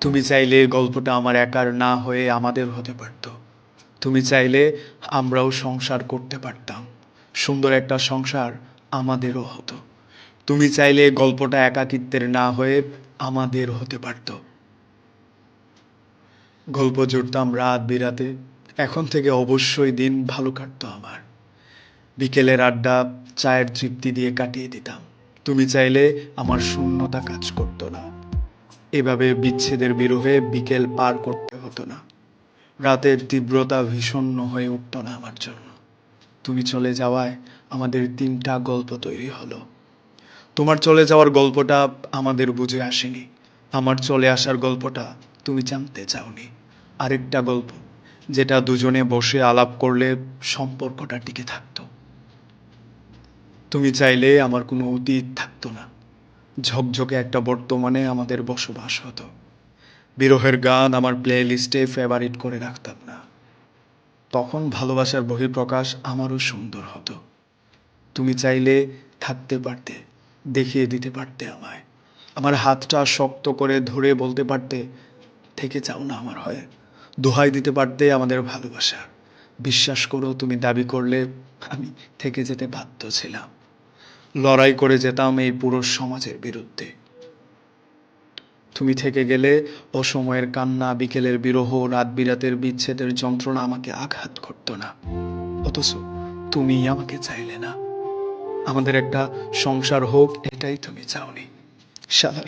তুমি চাইলে গল্পটা আমার একার না হয়ে আমাদের হতে পারত। তুমি চাইলে আমরাও সংসার করতে পারতাম। সুন্দর একটা সংসার আমাদেরও হতো। তুমি চাইলে গল্পটা একাকিত্বের না হয়ে আমাদের হতে পারত। গল্প জুড়তাম রাত বিরাতে। এখন থেকে অবশ্যই দিন ভালো কাটতো আমার। বিকেলের আড্ডা চায়ের তৃপ্তি দিয়ে কাটিয়ে দিতাম। তুমি চাইলে আমার শূন্যতা কাজ করতো না। এভাবে বিচ্ছেদের বিরহে বিকেল পার করতে হতো না। রাতের তীব্রতা ভীষণ হয়ে উঠতো না আমার জন্য। তুমি চলে যাওয়ায় আমাদের তিনটা গল্প তৈরি হলো। তোমার চলে যাওয়ার গল্পটা আমাদের বুঝে আসেনি। আমার চলে আসার গল্পটা তুমি জানতে চাওনি। আরেকটা গল্প, যেটা দুজনে বসে আলাপ করলে সম্পর্কটা টিকে থাকতো। তুমি চাইলে আমার কোনো অতীত থাকতো না। ঝকঝকে একটা বর্তমানে আমাদের বসবাস হতো। বিরহের গান আমার প্লে লিস্টে ফেভারিট করে রাখতাম না। তখন ভালোবাসার বহিঃপ্রকাশ আমারও সুন্দর হতো। তুমি চাইলে থাকতে পারতে, দেখিয়ে দিতে পারতে আমায়। আমার হাতটা শক্ত করে ধরে বলতে পারতে, থেকে চাও না আমার হয়। দোহাই দিতে পারতে আমাদের ভালোবাসা। বিশ্বাস করো, তুমি দাবি করলে আমি থেকে যেতে বাধ্য ছিলাম। লড়াই করে যেতাম এই পুরো সমাজের বিরুদ্ধে। তুমি থেকে গেলে অসময়ের কান্না, বিকেলের বিরহ রাত বিরাতের বিচ্ছেদের যন্ত্রণা আমাকে আঘাত করতো না। অথচ তুমি আমাকে চাইলে না। আমাদের একটা সংসার হোক, এটাই তুমি চাওনি। সার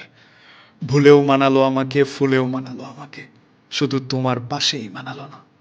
ভুলেও মানালো আমাকে, ফুলেও মানালো আমাকে। শুধু তোমার পাশেই মানালো না।